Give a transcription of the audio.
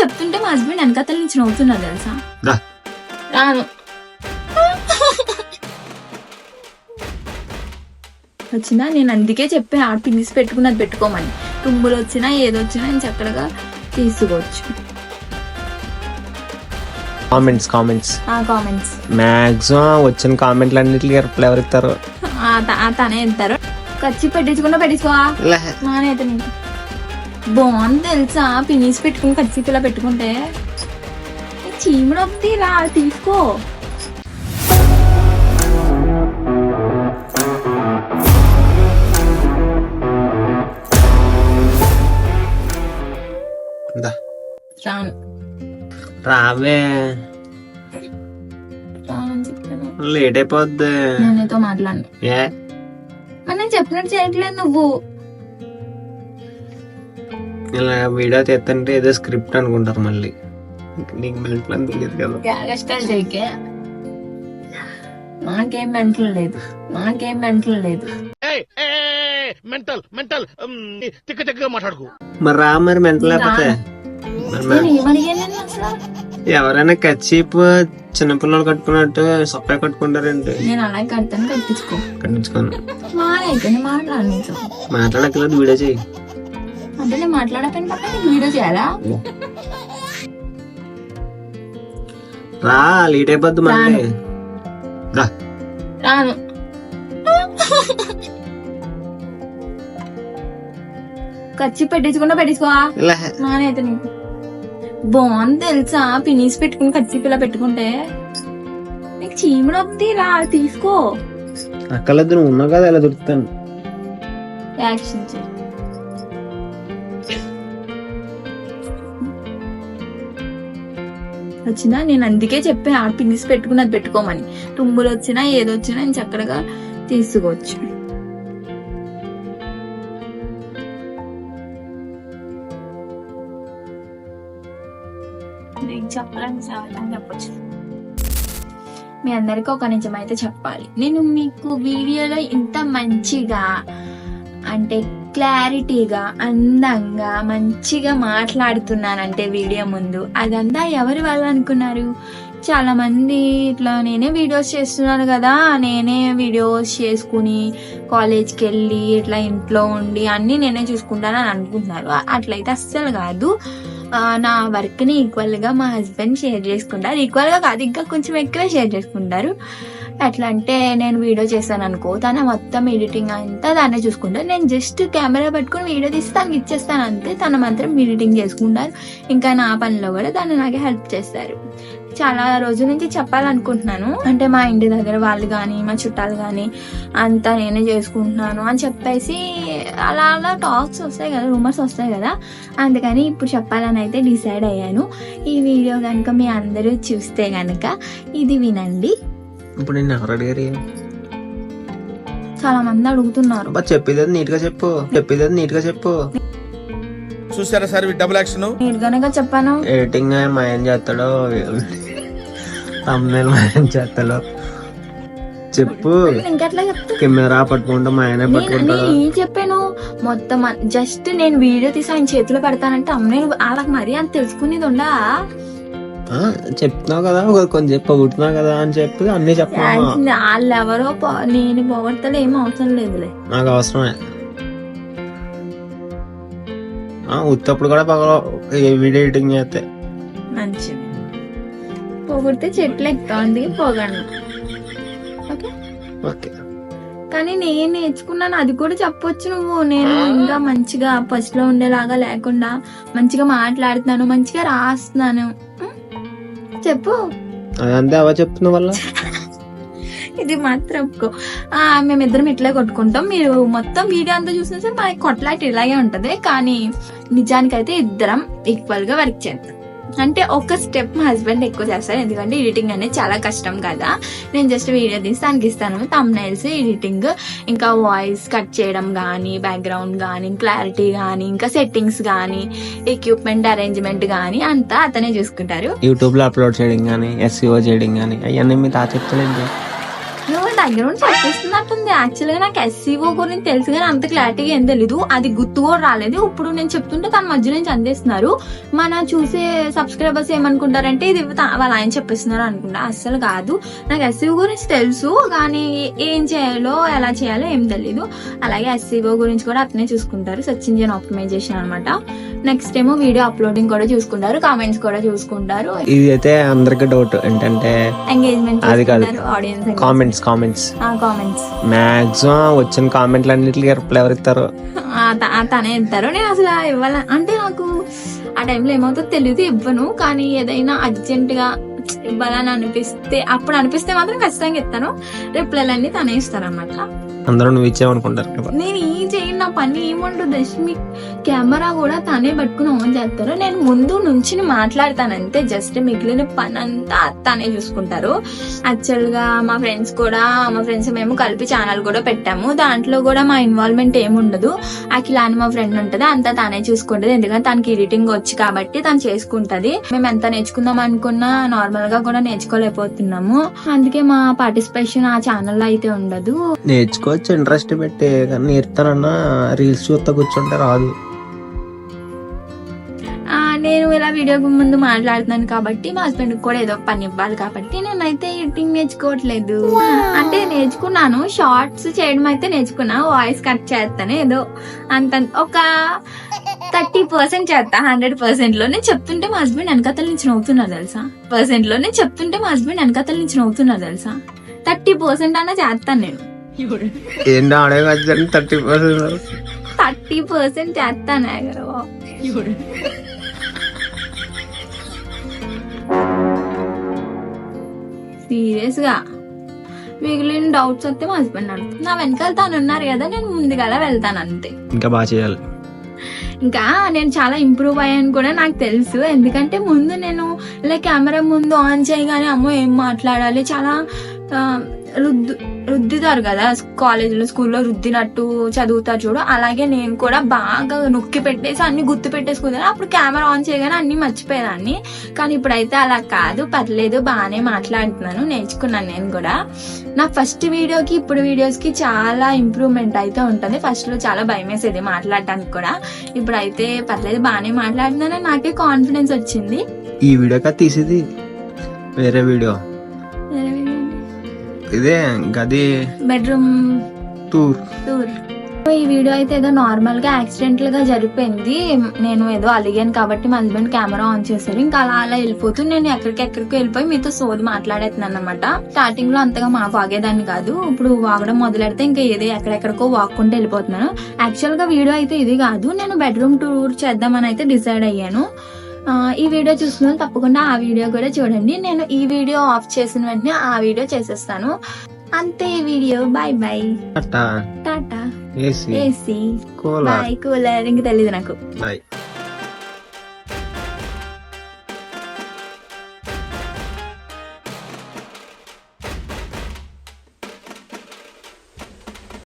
చెప్తుంటే మా హస్బెండ్ వెనకతల నుంచి నవ్వుతున్నారు తెలుసా? రాను. వచ్చినా నేను అందుకే చెప్పాను ఆడ పిలిచి పెట్టుకున్నది పెట్టుకోమని. తుమ్ములు వచ్చినా ఏదొచ్చినా నేను చక్కగా తీసుకోవచ్చు. కామెంట్స్ కామెంట్స్ ఆ కామెంట్స్ మాక్సిమం వచ్చిన కామెంట్లు అన్నిటికీ రిప్లై ఎవరు ఇస్తారు తనే ఇస్తారు ఖర్చు పెట్టించకుండా పెట్టించుకోవా. నానైతే నీకు బాగుంది తెలుసా? పినీస్ పెట్టుకుని ఖర్చు ఇలా పెట్టుకుంటే చీముడు వద్ది రా తీసుకో. రాను. రావే. లేట్ అయిపోద్ది. మాట్లాడను. ఏ? మరి నేను చెప్పినట్టు చేయట్లేదు నువ్వు. ఇలా వీడియో తీస్తుంటే ఏదో స్క్రిప్ట్ అనుకుంటారు మళ్ళీ. నీకు మినిట్లో తెలియదు కదా. నాకేం మెంటల్ లేదు. నాకేం మెంటల్ లేదు. మెంటల్ మెంటల్ తిక్క తిక్కగా మాట్లాడుకో. మరి రా మరి మెంటల్ లేకపోతే? ఎవరైనా కచ్చీపు చిన్నపిల్లలు కట్టుకున్నట్టు సొప్ప కట్టుకుంటారండి. నేను అలా కడతాను కట్టించుకో. కట్టించుకోను. మాట్లాడక్కర్లేదు వీడియో చెయ్యి. అంటే నేను మాట్లాడకపోయిన నీకు వీడియో చేయాలా? రా లేట్ అయిపోద్ది మళ్ళీ. రా. రాను. ఖర్చు పెట్టించకుండా పెట్టించుకోవా. నానైతే నీకు. బాగుంది తెలుసా? పినీస్ పెట్టుకుని ఖర్చు ఇలా పెట్టుకుంటే. నీకు చీముడు వద్ది రా తీసుకో. అక్కర్లేదు నువ్వు ఉన్నావు కదా ఇలా దొరుకుతాను. యాక్షన్ చేయి వచ్చినా నేను అందుకే చెప్పాను ఆడ పిన్నిస్ పెట్టుకున్నది పెట్టుకోమని. తుమ్ములు వచ్చినా ఏదొచ్చినా నేను చక్కగా తీసుకోవచ్చు చెప్పొచ్చు. మీ అందరికీ ఒక నిజం అయితే చెప్పాలి. నేను మీకు వీడియోలో ఇంత మంచిగా అంటే క్లారిటీగా అందంగా మంచిగా మాట్లాడుతున్నానంటే వీడియో ముందు. అదంతా ఎవరి వల్ల అనుకున్నారు? చాలా మంది ఇట్లా నేనే వీడియోస్ చేస్తున్నాను కదా నేనే వీడియోస్ చేసుకుని కాలేజ్కి వెళ్ళి ఇట్లా ఇంట్లో ఉండి అన్నీ నేనే చూసుకుంటాను అని అనుకుంటున్నారు. అట్లయితే అస్సలు కాదు. నా వర్క్ని ఈక్వల్గా మా హస్బెండ్ షేర్ చేసుకుంటారు. ఈక్వల్గా కాదు ఇంకా కొంచెం ఎక్కువే షేర్ చేసుకుంటారు. ఎట్లా అంటే నేను వీడియో చేశాను అనుకో తన మొత్తం ఎడిటింగ్ అంతా దాన్నే చూసుకుంటారు నేను జస్ట్ కెమెరా పట్టుకుని వీడియో తీసి తనకి ఇచ్చేస్తాను అంతే. తన మాత్రం ఎడిటింగ్ చేసుకుంటారు. ఇంకా నా పనిలో కూడా దాన్ని నాకే హెల్ప్ చేస్తారు. చాలా రోజుల నుంచి చెప్పాలనుకుంటున్నాను. అంటే మా ఇంటి దగ్గర వాళ్ళు కానీ మా చుట్టాలు కానీ అంతా నేనే చేసుకుంటున్నాను అని చెప్పేసి అలా అలా టాక్స్ వస్తాయి కదా రూమర్స్ వస్తాయి కదా. అందుకని ఇప్పుడు చెప్పాలని అయితే డిసైడ్ అయ్యాను. ఈ వీడియో కనుక మీ అందరూ చూస్తే కనుక ఇది వినండి. ఇప్పుడు నేను ఎవరు అడిగారు చాలా మంది అడుగుతున్నారు. చెప్పేది నీట్గా చెప్పు. చెప్పేది నీట్గా చెప్పు. చూసారా సార్ డబుల్ యాక్షన్ కనుక చెప్పాను. ఎడిటింగ్ మా ఏం చేస్తాడో తమ్ముళ్ళు మా ఏం చేస్తాడో. చెప్పు. ఇంకెట్లా చెప్తా. కెమెరా పట్టుకుంటా మా ఆయనే నేను పట్టుకుంటాడు చెప్పాను? మొత్తం జస్ట్ నేను వీడియో తీసి ఆయన చేతిలో పెడతానంటే అమ్మ నేను వాళ్ళకి మరీ అంత తెలుసుకునేది ఉండా? చెప్తున్నావు కదా కొంచెం చెప్పి పొగుడుతున్నావు కదా అని చెప్పి అన్ని చెప్పాను వాళ్ళు ఎవరో నేను పొగడతలే ఏం అవసరం లేదులే. నాకు అవసరమే. ఆ, ఉత్తప్పుడు కూడా పగల వీడియో ఎడిటింగ్ చేస్తే. మంచిది. పొగిడితే చెట్లు ఎక్కువ అందుకే పొగండి ఓకే? ఓకే. కానీ నేను నేర్చుకున్నాను అది కూడా చెప్పొచ్చు నువ్వు. నేను ఇంకా మంచిగా ఫస్ట్లో ఉండేలాగా లేకుండా మంచిగా మాట్లాడుతున్నాను మంచిగా రాస్తున్నాను? చెప్పు. అదంతే అవ చెప్తున్న వల్ల. ఇది మాత్రం ఒప్పుకో. ఆ, మేమిద్దరం ఇట్లే కొట్టుకుంటాం. మీరు మొత్తం వీడియో అంతా చూసినా సరే మనకి కొట్లాట ఇలాగే ఉంటది. కానీ నిజానికైతే ఇద్దరం ఈక్వల్గా వర్క్ చేద్దాం. అంటే ఒక స్టెప్ మా హస్బెండ్ ఎక్కువ చేస్తారు. ఎందుకంటే ఎడిటింగ్ అనేది చాలా కష్టం కదా. నేను జస్ట్ వీడియో తీసి దానికి ఇస్తాను. తమ్నైల్స్ ఎడిటింగ్ ఇంకా వాయిస్ కట్ చేయడం కానీ బ్యాక్గ్రౌండ్ కానీ క్లారిటీ కానీ ఇంకా సెట్టింగ్స్ కానీ ఎక్విప్మెంట్ అరేంజ్మెంట్ కానీ అంతా అతనే చూసుకుంటారు. యూట్యూబ్లో అప్లోడ్ చేయడం కానీ ఎస్సీఓ చేయడం కానీ అవన్నీ మీ తా చెప్తలేదు దగ్గర ఉండి చెప్పిస్తున్నట్టుంది యాక్చువల్గా నాకు ఎస్సీఓ గురించి తెలుసు కానీ అంత క్లారిటీగా ఏం తెలీదు. అది గుర్తు కూడా రాలేదు. ఇప్పుడు నేను చెప్తుంటే తన మధ్య నుంచి అందిస్తున్నారు. మన చూసే సబ్స్క్రైబర్స్ ఏమనుకుంటారంటే ఇది వాళ్ళ ఆయన చెప్పిస్తున్నారు అనుకుంటా. అస్సలు కాదు. నాకు ఎస్సీఓ గురించి తెలుసు కానీ ఏం చేయాలో ఎలా చేయాలో ఏం తెలీదు. అలాగే ఎస్సీఓ గురించి కూడా అతనే చూసుకుంటారు. సర్చ్ ఇంజిన్ ఆప్టిమైజేషన్ అనమాట నెక్స్ట్ ఏమో వీడియో అప్లోడింగ్ కూడా చూసుకుంటారు. కామెంట్స్ కూడా చూసుకుంటారు. ఇది అయితే అందరికి డౌట్ ఏంటంటే engagement. Audience comments comments comments maximum వచ్చిన కామెంట్లు అన్నిటికీ రిప్లై ఎవరు ఇస్తారు? తనే ఇస్తారు. నేను అసలు ఇవ్వాల అంటే నాకు ఆ టైంలో ఏమవుతుందో తెలియదు ఇవ్వను. కానీ ఏదైనా అర్జెంట్గా ఇవ్వాలని అనిపిస్తే అప్పుడు అనిపిస్తే మాత్రం ఖచ్చితంగా ఇస్తాను. రిప్లైలు అన్ని తనే ఇస్తారు అనమాట అందరూ నువ్వు ఇచ్చావనుకుంటారు నేను ఈ చేయండి నా పని ఏముండదు దశమి. కెమెరా కూడా తనే పట్టుకుని ఆన్ చేస్తారు. నేను ముందు నుంచి మాట్లాడతాను అంతే జస్ట్ మిగిలిన పని అంతా తనే చూసుకుంటారు. యాక్చువల్గా మా ఫ్రెండ్స్ కూడా మా ఫ్రెండ్స్ మేము కలిపి ఛానల్ కూడా పెట్టాము. దాంట్లో కూడా మా ఇన్వాల్వ్మెంట్ ఏముండదు. అఖిల అని మా ఫ్రెండ్ ఉంటది అంతా తానే చూసుకుంటది. ఎందుకంటే తనకి ఎడిటింగ్ వచ్చి కాబట్టి తను చేసుకుంటది. మేము ఎంత నేర్చుకుందాం అనుకున్నా నార్మల్గా కూడా నేర్చుకోలేకపోతున్నాము. అందుకే మా పార్టిసిపేషన్ ఆ ఛానల్లో అయితే ఉండదు. నేర్చుకోవచ్చు ఇంట్రెస్ట్ పెట్టి కానీ నేర్తానన్నా రీల్స్ చూస్తా కూర్చుంటే రాదు. ఆ, నేను ఇలా వీడియోకి ముందు మాట్లాడుతున్నాను కాబట్టి మా హస్బెండ్ కూడా ఏదో పని ఇవ్వాలి కాబట్టి నేనైతే ఎడిటింగ్ నేర్చుకోవట్లేదు. అంటే నేర్చుకున్నాను షార్ట్స్ చేయడం అయితే నేర్చుకున్నా వాయిస్ కట్ చేస్తాను ఏదో అంత ఒక థర్టీ పర్సెంట్ చేస్తా హండ్రెడ్ పర్సెంట్లో నేను చెప్తుంటే మా హస్బెండ్ వెనకతల నుంచి నవ్వుతున్నారు తెలుసా? పర్సెంట్లో నేను చెప్తుంటే మా హస్బెండ్ వెనకతల నుంచి నవ్వుతున్నారు తెలుసా? థర్టీ పర్సెంట్ అన్నా చేస్తాను నేను. ఏంటి వచ్చి థర్టీ పర్సెంట్? థర్టీ పర్సెంట్ చేస్తాను సీరియస్గా మిగిలిన డౌట్స్ వస్తే మా హస్బెండ్ అడుగుతుంది. నా వెనకాల తాను ఉన్నారు కదా నేను ముందుగా వెళ్తాను అంతే. ఇంకా బాగా చేయాలి. ఇంకా నేను చాలా ఇంప్రూవ్ అయ్యాను కూడా నాకు తెలుసు. ఎందుకంటే ముందు నేను ఇలా కెమెరా ముందు ఆన్ చేయగానే అమ్మో ఏం మాట్లాడాలి? చాలా రుద్దు రుద్దుతారు కదా కాలేజీలో స్కూల్లో రుద్దినట్టు చదువుతారు చూడు. అలాగే నేను కూడా బాగా నొక్కి పెట్టేసి అన్ని గుర్తు పెట్టేసుకుంటాను అప్పుడు కెమెరా ఆన్ చేయగానే అన్ని మర్చిపోయేదాన్ని. కానీ ఇప్పుడైతే అలా కాదు. పర్లేదు బాగానే మాట్లాడుతున్నాను. నేర్చుకున్నాను నేను కూడా. నా ఫస్ట్ వీడియోకి ఇప్పుడు వీడియోస్కి చాలా ఇంప్రూవ్మెంట్ అయితే ఉంటుంది. ఫస్ట్లో చాలా భయం వేసేది మాట్లాడటానికి కూడా. ఇప్పుడైతే పర్లేదు బాగానే మాట్లాడుతున్నాను. నాకే కాన్ఫిడెన్స్ వచ్చింది. ఈ వీడియో తీసేది. వేరే వీడియో. ఇదే గది బెడ్రూమ్. టూర్. టూర్. ఈ వీడియో అయితే ఏదో నార్మల్గా యాక్సిడెంటల్గా జరిపోయింది నేను ఏదో అలిగాను కాబట్టి మా హస్బెండ్ కెమెరా ఆన్ చేశారు. ఇంకా అలా అలా వెళ్ళిపోతూ నేను ఎక్కడికి ఎక్కడికి వెళ్ళిపోయి మీతో సోది మాట్లాడేస్తున్నాను అనమాట స్టార్టింగ్లో అంతగా మా వాగేదాన్ని కాదు. ఇప్పుడు వాగడం మొదలెడితే ఇంకా ఏదో ఎక్కడెక్కడికో వాక్కుంటూ వెళ్ళిపోతున్నాను. యాక్చువల్గా వీడియో అయితే ఇది కాదు. నేను బెడ్రూమ్ టూర్ చేద్దామని అయితే డిసైడ్ అయ్యాను. ఈ వీడియో చూసిన వాళ్ళు తప్పకుండా ఆ వీడియో కూడా చూడండి. నేను ఈ వీడియో ఆఫ్ చేసిన వెంటనే ఆ వీడియో చేసేస్తాను. అంతే ఈ video. Bye bye tata. AC. Cooler. ఇంక తెలియదు నాకు. బాయ్